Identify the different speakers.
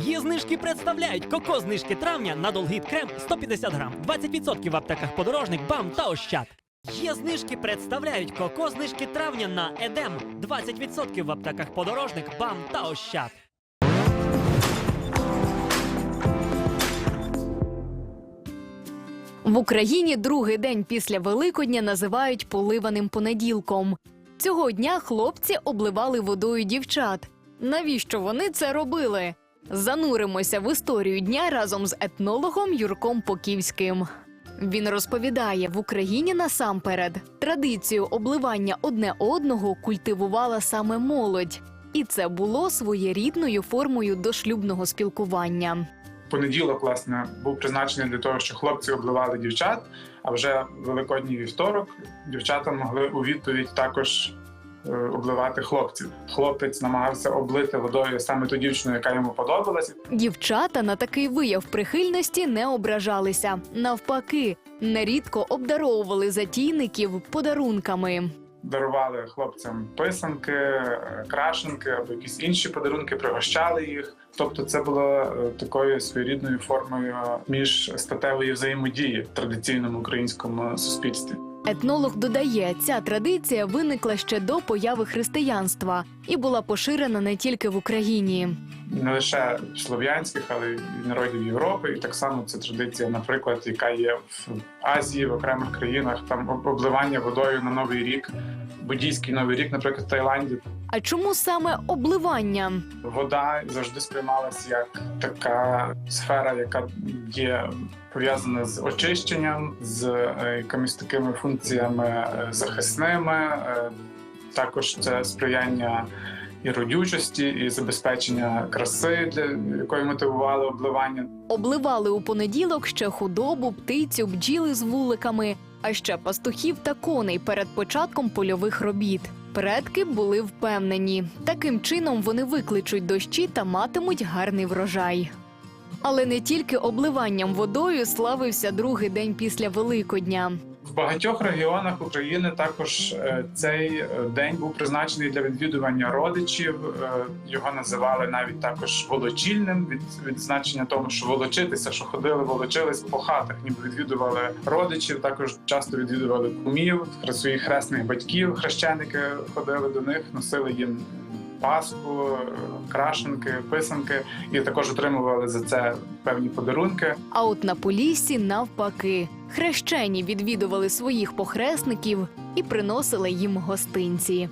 Speaker 1: Є знижки представляють коко знижки травня на Долгіт крем 150 грам, 20% в аптеках подорожник, бам та ощад. Є знижки представляють коко знижки травня на Едем 20% в аптеках подорожник, бам та ощад.
Speaker 2: В Україні другий день після Великодня називають поливаним понеділком. Цього дня хлопці обливали водою дівчат. Навіщо вони це робили? Зануримося в історію дня разом з етнологом Юрком Поківським. Він розповідає, в Україні насамперед традицію обливання одне одного культивувала саме молодь, і це було своєрідною формою дошлюбного спілкування.
Speaker 3: Понеділок, власне, був призначений для того, що хлопці обливали дівчат. А вже великодній вівторок дівчата могли у відповідь також обливати хлопців. Хлопець намагався облити водою саме ту дівчину, яка йому подобалася.
Speaker 2: Дівчата на такий вияв прихильності не ображалися. Навпаки, нерідко обдаровували затійників подарунками.
Speaker 3: Дарували хлопцям писанки, е, крашенки або якісь інші подарунки, пригощали їх. Тобто, це було е, такою своєрідною формою міжстатевої взаємодії в традиційному українському суспільстві.
Speaker 2: Етнолог додає, ця традиція виникла ще до появи християнства і була поширена не тільки в Україні.
Speaker 3: не лише слов'янських, але й народів Європи. І так само це традиція, наприклад, яка є в Азії, в окремих країнах, там обливання водою на новий рік, буддійський новий рік, наприклад, в Таїланді.
Speaker 2: А чому саме обливання?
Speaker 3: Вода завжди сприймалася як така сфера, яка є пов'язана з очищенням, з е, якимись такими функціями е, захисними. Е, Також це сприяння і родючості, і забезпечення краси, для якої мотивували обливання.
Speaker 2: Обливали у понеділок ще худобу, птицю, бджіли з вуликами, а ще пастухів та коней перед початком польових робіт. Предки були впевнені, таким чином вони викличуть дощі та матимуть гарний врожай. Але не тільки обливанням водою славився другий день після Великодня.
Speaker 3: В багатьох регіонах України також е, цей е, день був призначений для відвідування родичів. Е, Його називали навіть також волочільним від відзначення тому, що волочитися, що ходили, волочились по хатах, ніби відвідували родичів. Також часто відвідували кумів, своїх хресних батьків. Хрещеники ходили до них, носили їм. Паску, е, крашенки, писанки, і також отримували за це певні подарунки.
Speaker 2: А от на Поліссі навпаки, хрещені відвідували своїх похресників і приносили їм гостинці.